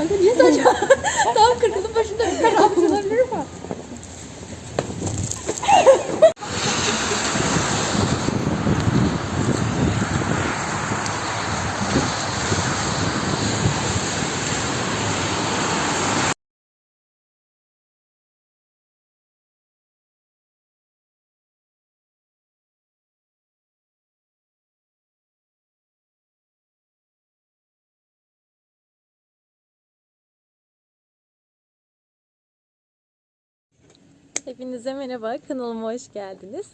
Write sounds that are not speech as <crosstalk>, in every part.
Kanka niye saçma? <laughs> Tam kırkının başında Hepinize merhaba, kanalıma hoş geldiniz.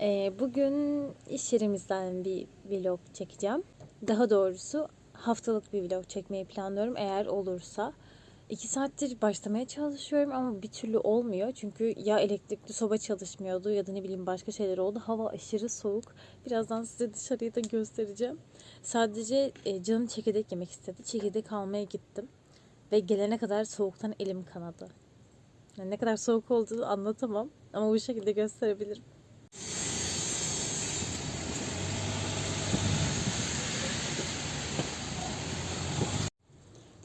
Ee, bugün iş yerimizden bir vlog çekeceğim. Daha doğrusu haftalık bir vlog çekmeyi planlıyorum eğer olursa. İki saattir başlamaya çalışıyorum ama bir türlü olmuyor. Çünkü ya elektrikli soba çalışmıyordu ya da ne bileyim başka şeyler oldu. Hava aşırı soğuk. Birazdan size dışarıyı da göstereceğim. Sadece e, canım çekirdek yemek istedi. Çekirdek almaya gittim. Ve gelene kadar soğuktan elim kanadı. Yani ne kadar soğuk olduğunu anlatamam ama bu şekilde gösterebilirim.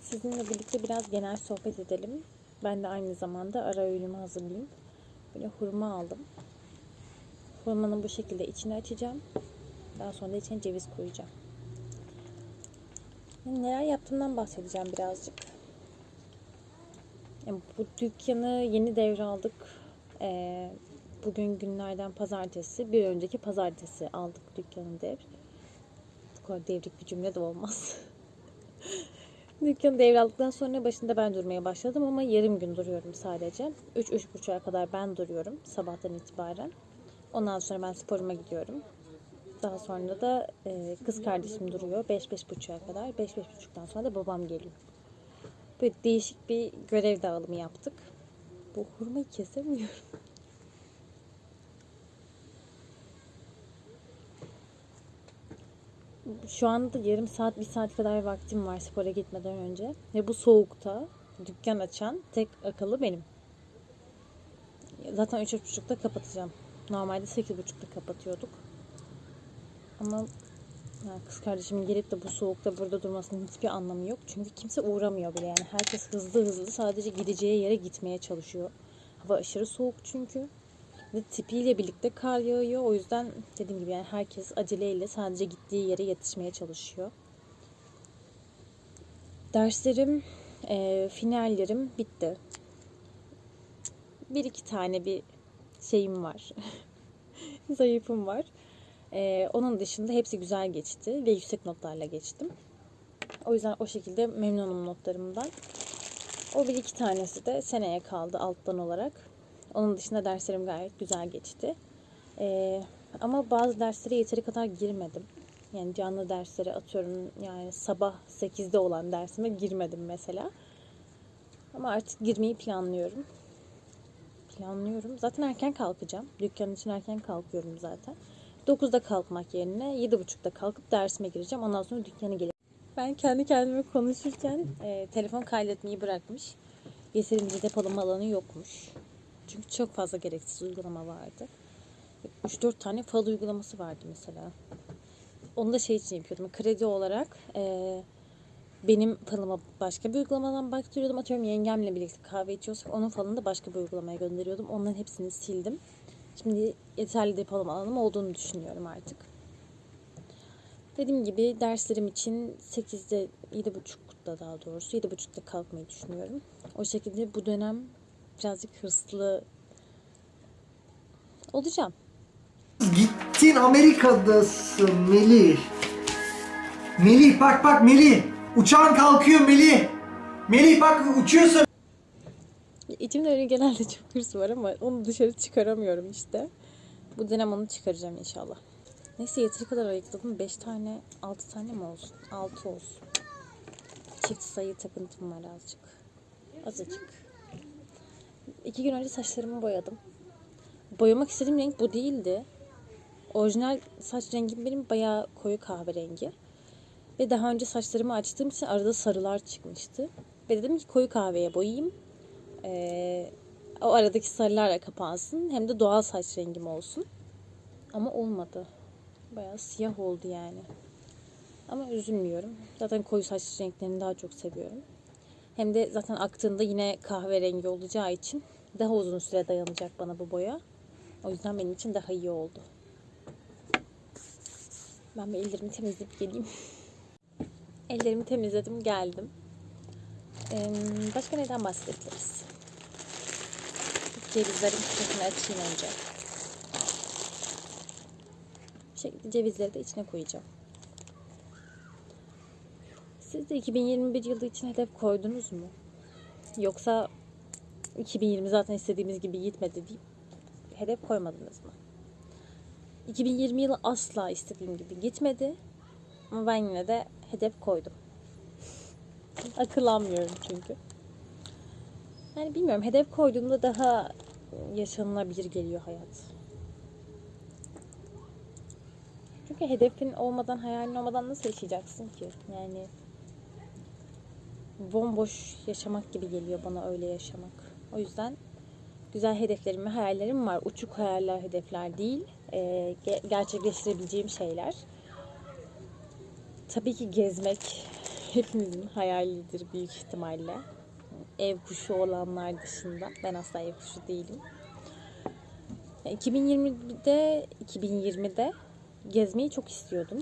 Sizinle birlikte biraz genel sohbet edelim. Ben de aynı zamanda ara öğünümü hazırlayayım. Böyle hurma aldım. Hurmanın bu şekilde içini açacağım. Daha sonra da içine ceviz koyacağım. Neler yaptığımdan bahsedeceğim birazcık. Yani bu dükkanı yeni devraldık. Ee, bugün günlerden pazartesi. Bir önceki pazartesi aldık dükkanı devr. Bu kadar devrik bir cümle de olmaz. <laughs> dükkanı devraldıktan sonra başında ben durmaya başladım ama yarım gün duruyorum sadece. 3-3.30'a kadar ben duruyorum sabahtan itibaren. Ondan sonra ben sporuma gidiyorum. Daha sonra da e, kız kardeşim duruyor 5-5.30'a kadar. 5-5.30'dan sonra da babam geliyor. Böyle değişik bir görev dağılımı yaptık. Bu hurmayı kesemiyorum. Şu anda yarım saat, bir saat kadar vaktim var spora gitmeden önce. Ve bu soğukta dükkan açan tek akıllı benim. Zaten 3.30'da kapatacağım. Normalde 8.30'da kapatıyorduk. Ama kız kardeşimin gelip de bu soğukta burada durmasının hiçbir anlamı yok. Çünkü kimse uğramıyor bile yani. Herkes hızlı hızlı sadece gideceği yere gitmeye çalışıyor. Hava aşırı soğuk çünkü. Ve tipiyle birlikte kar yağıyor. O yüzden dediğim gibi yani herkes aceleyle sadece gittiği yere yetişmeye çalışıyor. Derslerim, e, finallerim bitti. Bir iki tane bir şeyim var. <laughs> Zayıfım var. Ee, onun dışında hepsi güzel geçti ve yüksek notlarla geçtim. O yüzden o şekilde memnunum notlarımdan. O bir iki tanesi de seneye kaldı alttan olarak. Onun dışında derslerim gayet güzel geçti. Ee, ama bazı derslere yeteri kadar girmedim. Yani canlı derslere atıyorum yani sabah 8'de olan dersime girmedim mesela. Ama artık girmeyi planlıyorum. Planlıyorum. Zaten erken kalkacağım. Dükkan için erken kalkıyorum zaten. 9'da kalkmak yerine 7.30'da kalkıp dersime gireceğim. Ondan sonra dükkana geleceğim. Ben kendi kendime konuşurken e, telefon kaydetmeyi bırakmış. Yeterince depolama alanı yokmuş. Çünkü çok fazla gereksiz uygulama vardı. 3-4 tane fal uygulaması vardı mesela. Onu da şey için yapıyordum. Kredi olarak e, benim falıma başka bir uygulamadan baktırıyordum. Atıyorum yengemle birlikte kahve içiyorsak onun falını da başka bir uygulamaya gönderiyordum. Onların hepsini sildim. Şimdi yeterli depolama alanım olduğunu düşünüyorum artık. Dediğim gibi derslerim için 8'de 7.30'da daha doğrusu 7.30'da kalkmayı düşünüyorum. O şekilde bu dönem birazcık hırslı olacağım. Gittin Amerika'dasın Melih. Melih bak bak Melih. Uçağın kalkıyor Melih. Melih bak uçuyorsun. İçimde öyle genelde <laughs> çok hırs var ama onu dışarı çıkaramıyorum işte. Bu dönem onu çıkaracağım inşallah. Neyse yeteri kadar ayıkladım. 5 tane, 6 tane mi olsun? 6 olsun. Çift sayı takıntım var azıcık. Azıcık. İki gün önce saçlarımı boyadım. Boyamak istediğim renk bu değildi. Orijinal saç rengim benim bayağı koyu kahverengi. Ve daha önce saçlarımı açtığım için arada sarılar çıkmıştı. Ve dedim ki koyu kahveye boyayayım. Ee, o aradaki sarılarla kapansın. Hem de doğal saç rengim olsun. Ama olmadı. Bayağı siyah oldu yani. Ama üzülmüyorum. Zaten koyu saç renklerini daha çok seviyorum. Hem de zaten aktığında yine kahverengi olacağı için daha uzun süre dayanacak bana bu boya. O yüzden benim için daha iyi oldu. Ben bir ellerimi temizleyip geleyim. <laughs> Ellerimi temizledim geldim. Ee, başka neden bahsedebiliriz? Cevizlerin kutusunu açayım önce. Bu şekilde cevizleri de içine koyacağım. Siz de 2021 yılı için hedef koydunuz mu? Yoksa 2020 zaten istediğimiz gibi gitmedi deyip hedef koymadınız mı? 2020 yılı asla istediğim gibi gitmedi. Ama ben yine de hedef koydum. Akıllanmıyorum çünkü. Yani bilmiyorum hedef koyduğumda daha yaşanılabilir geliyor hayat. Çünkü hedefin olmadan, hayalin olmadan nasıl yaşayacaksın ki? Yani bomboş yaşamak gibi geliyor bana öyle yaşamak. O yüzden güzel hedeflerim ve hayallerim var. Uçuk hayaller, hedefler değil. Ge- gerçekleştirebileceğim şeyler. Tabii ki gezmek hepimizin hayalidir büyük ihtimalle. Ev kuşu olanlar dışında. Ben asla ev kuşu değilim. 2020'de 2020'de gezmeyi çok istiyordum.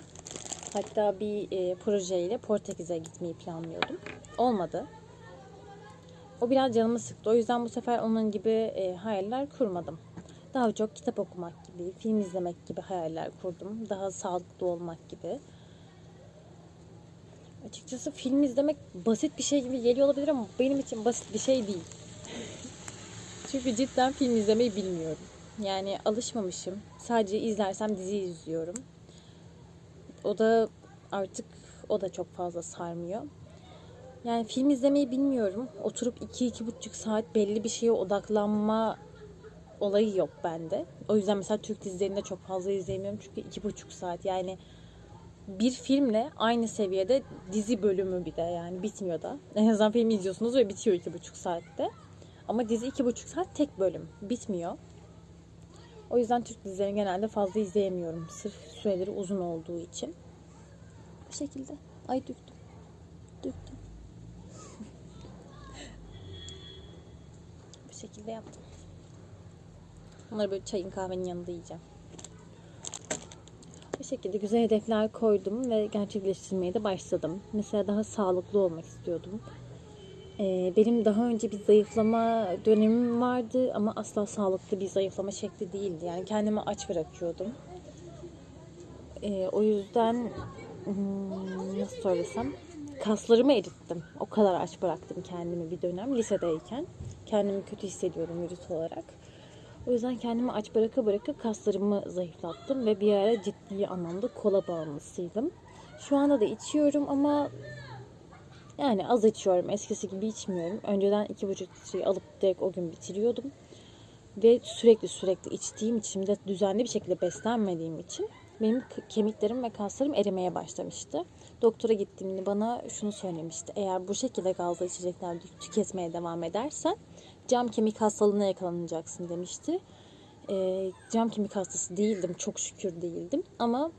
Hatta bir e, projeyle Portekiz'e gitmeyi planlıyordum. Olmadı. O biraz canımı sıktı. O yüzden bu sefer onun gibi e, hayaller kurmadım. Daha çok kitap okumak gibi, film izlemek gibi hayaller kurdum. Daha sağlıklı olmak gibi. Açıkçası film izlemek basit bir şey gibi geliyor olabilir ama benim için basit bir şey değil. <laughs> Çünkü cidden film izlemeyi bilmiyorum. Yani alışmamışım. Sadece izlersem dizi izliyorum. O da artık o da çok fazla sarmıyor. Yani film izlemeyi bilmiyorum. Oturup 2-2,5 saat belli bir şeye odaklanma olayı yok bende. O yüzden mesela Türk dizilerini de çok fazla izleyemiyorum. Çünkü 2,5 saat yani bir filmle aynı seviyede dizi bölümü bir de yani bitmiyor da. <laughs> En azından film izliyorsunuz ve bitiyor 2,5 saatte. Ama dizi 2,5 saat tek bölüm. Bitmiyor. O yüzden Türk dizilerini genelde fazla izleyemiyorum. Sırf süreleri uzun olduğu için. Bu şekilde. Ay döktüm. Döktüm. <laughs> Bu şekilde yaptım. Bunları böyle çayın kahvenin yanında yiyeceğim. Bu şekilde güzel hedefler koydum ve gerçekleştirmeye de başladım. Mesela daha sağlıklı olmak istiyordum. Ee, benim daha önce bir zayıflama dönemim vardı ama asla sağlıklı bir zayıflama şekli değildi. Yani kendimi aç bırakıyordum. Ee, o yüzden hmm, nasıl söylesem kaslarımı erittim. O kadar aç bıraktım kendimi bir dönem lisedeyken. Kendimi kötü hissediyordum vücut olarak. O yüzden kendimi aç bıraka bıraka kaslarımı zayıflattım ve bir ara ciddi anlamda kola bağımlısıydım. Şu anda da içiyorum ama yani az içiyorum. Eskisi gibi içmiyorum. Önceden iki buçuk litreyi alıp direkt o gün bitiriyordum. Ve sürekli sürekli içtiğim için de düzenli bir şekilde beslenmediğim için benim kemiklerim ve kaslarım erimeye başlamıştı. Doktora gittiğimde bana şunu söylemişti. Eğer bu şekilde gazlı içecekler tü- tüketmeye devam edersen cam kemik hastalığına yakalanacaksın demişti. Ee, cam kemik hastası değildim. Çok şükür değildim. Ama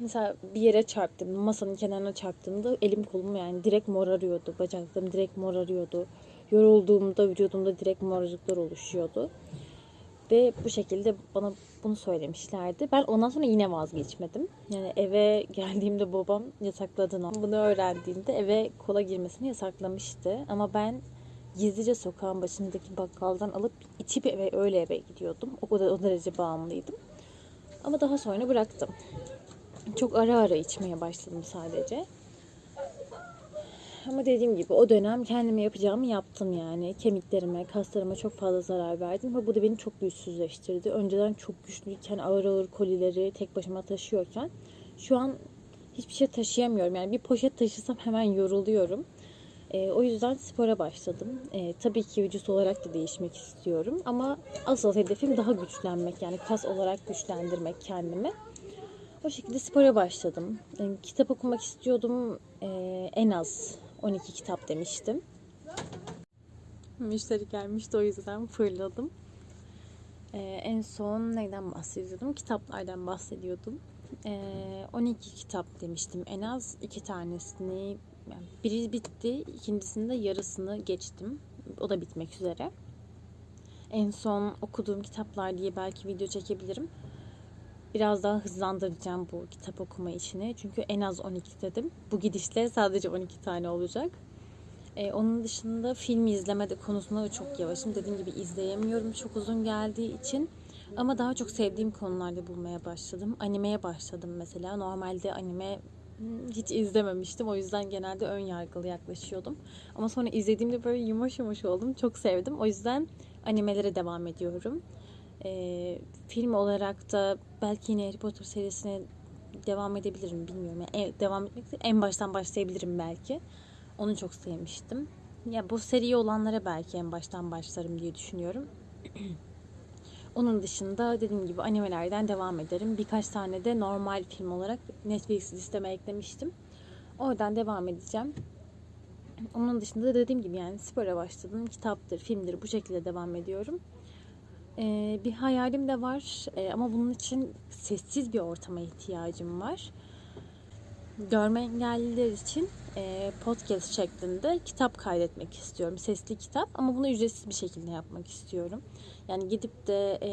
Mesela bir yere çarptım, masanın kenarına çarptığımda elim kolum yani direkt morarıyordu. Bacaklarım direkt morarıyordu. Yorulduğumda vücudumda direkt morarıklar oluşuyordu. Ve bu şekilde bana bunu söylemişlerdi. Ben ondan sonra yine vazgeçmedim. Yani eve geldiğimde babam yasakladığını, bunu öğrendiğinde eve kola girmesini yasaklamıştı. Ama ben gizlice sokağın başındaki bakkaldan alıp içip eve öyle eve gidiyordum. O kadar o derece bağımlıydım. Ama daha sonra bıraktım. Çok ara ara içmeye başladım sadece. Ama dediğim gibi o dönem kendime yapacağımı yaptım yani. Kemiklerime, kaslarıma çok fazla zarar verdim ve bu da beni çok güçsüzleştirdi. Önceden çok güçlüyken ağır ağır kolileri tek başıma taşıyorken şu an hiçbir şey taşıyamıyorum. Yani bir poşet taşısam hemen yoruluyorum. Ee, o yüzden spora başladım. Ee, tabii ki vücut olarak da değişmek istiyorum. Ama asıl hedefim daha güçlenmek. Yani kas olarak güçlendirmek kendimi. O şekilde spora başladım. E, kitap okumak istiyordum. E, en az 12 kitap demiştim. Müşteri gelmişti o yüzden fırladım. E, en son neyden bahsediyordum? Kitaplardan bahsediyordum. Ee, 12 kitap demiştim. En az iki tanesini yani biri bitti. ikincisinde yarısını geçtim. O da bitmek üzere. En son okuduğum kitaplar diye belki video çekebilirim. Biraz daha hızlandıracağım bu kitap okuma işini. Çünkü en az 12 dedim. Bu gidişle sadece 12 tane olacak. Ee, onun dışında film izleme de konusunda da çok yavaşım. Dediğim gibi izleyemiyorum çok uzun geldiği için. Ama daha çok sevdiğim konularda bulmaya başladım. Animeye başladım mesela. Normalde anime hiç izlememiştim. O yüzden genelde ön yargılı yaklaşıyordum. Ama sonra izlediğimde böyle yumuş yumuş oldum. Çok sevdim. O yüzden animelere devam ediyorum. Ee, film olarak da belki yine Harry Potter serisine devam edebilirim bilmiyorum. Yani devam etmek en baştan başlayabilirim belki. Onu çok sevmiştim. Ya bu seri olanlara belki en baştan başlarım diye düşünüyorum. <clears throat> Onun dışında dediğim gibi animelerden devam ederim. Birkaç tane de normal film olarak Netflix listeme eklemiştim. Oradan devam edeceğim. Onun dışında da dediğim gibi yani spora başladım. Kitaptır, filmdir bu şekilde devam ediyorum. Ee, bir hayalim de var Ee, ama bunun için sessiz bir ortama ihtiyacım var. Görme engelliler için e, podcast şeklinde kitap kaydetmek istiyorum. Sesli kitap ama bunu ücretsiz bir şekilde yapmak istiyorum. Yani gidip de e,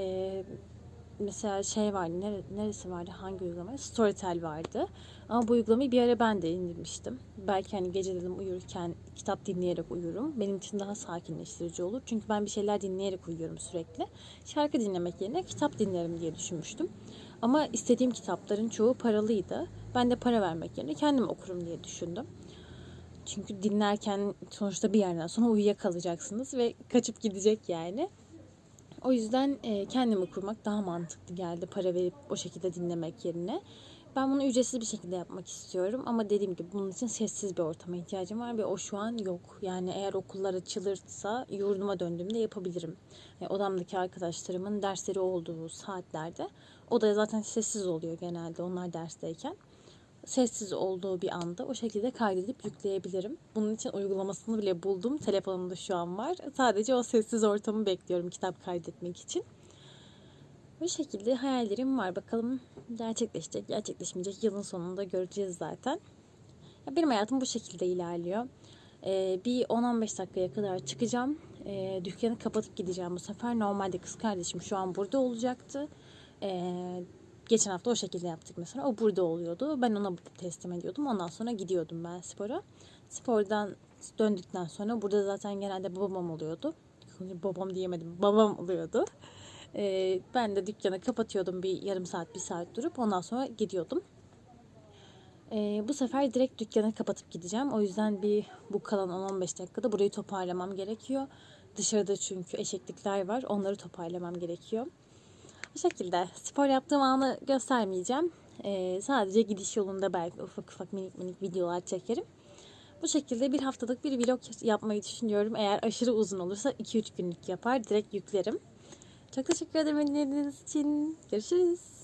mesela şey vardı, nere, neresi vardı, hangi uygulama? Storytel vardı. Ama bu uygulamayı bir ara ben de indirmiştim. Belki hani gece dedim uyurken kitap dinleyerek uyurum. Benim için daha sakinleştirici olur. Çünkü ben bir şeyler dinleyerek uyuyorum sürekli. Şarkı dinlemek yerine kitap dinlerim diye düşünmüştüm. Ama istediğim kitapların çoğu paralıydı. Ben de para vermek yerine kendim okurum diye düşündüm. Çünkü dinlerken sonuçta bir yerden sonra uyuyakalacaksınız ve kaçıp gidecek yani. O yüzden e, kendimi kurmak daha mantıklı geldi para verip o şekilde dinlemek yerine. Ben bunu ücretsiz bir şekilde yapmak istiyorum ama dediğim gibi bunun için sessiz bir ortama ihtiyacım var ve o şu an yok. Yani eğer okullar açılırsa yurduma döndüğümde yapabilirim. Yani odamdaki arkadaşlarımın dersleri olduğu saatlerde odaya zaten sessiz oluyor genelde onlar dersteyken. Sessiz olduğu bir anda o şekilde kaydedip yükleyebilirim. Bunun için uygulamasını bile buldum. Telefonumda şu an var. Sadece o sessiz ortamı bekliyorum kitap kaydetmek için. Bu şekilde hayallerim var. Bakalım gerçekleşecek, gerçekleşmeyecek. Yılın sonunda göreceğiz zaten. Ya benim hayatım bu şekilde ilerliyor. Ee, bir 10-15 dakikaya kadar çıkacağım. Ee, dükkanı kapatıp gideceğim bu sefer. Normalde kız kardeşim şu an burada olacaktı. Ee, geçen hafta o şekilde yaptık mesela. O burada oluyordu. Ben ona teslim ediyordum. Ondan sonra gidiyordum ben spora. Spordan döndükten sonra burada zaten genelde babam oluyordu. Babam diyemedim. Babam oluyordu. Ee, ben de dükkanı kapatıyordum bir yarım saat bir saat durup ondan sonra gidiyordum. Ee, bu sefer direkt dükkanı kapatıp gideceğim. O yüzden bir bu kalan 10-15 dakikada burayı toparlamam gerekiyor. Dışarıda çünkü eşeklikler var. Onları toparlamam gerekiyor. Bu şekilde spor yaptığım anı göstermeyeceğim. Ee, sadece gidiş yolunda belki ufak ufak minik minik videolar çekerim. Bu şekilde bir haftalık bir vlog yapmayı düşünüyorum. Eğer aşırı uzun olursa 2-3 günlük yapar direkt yüklerim. Çok teşekkür ederim dinlediğiniz için. Görüşürüz.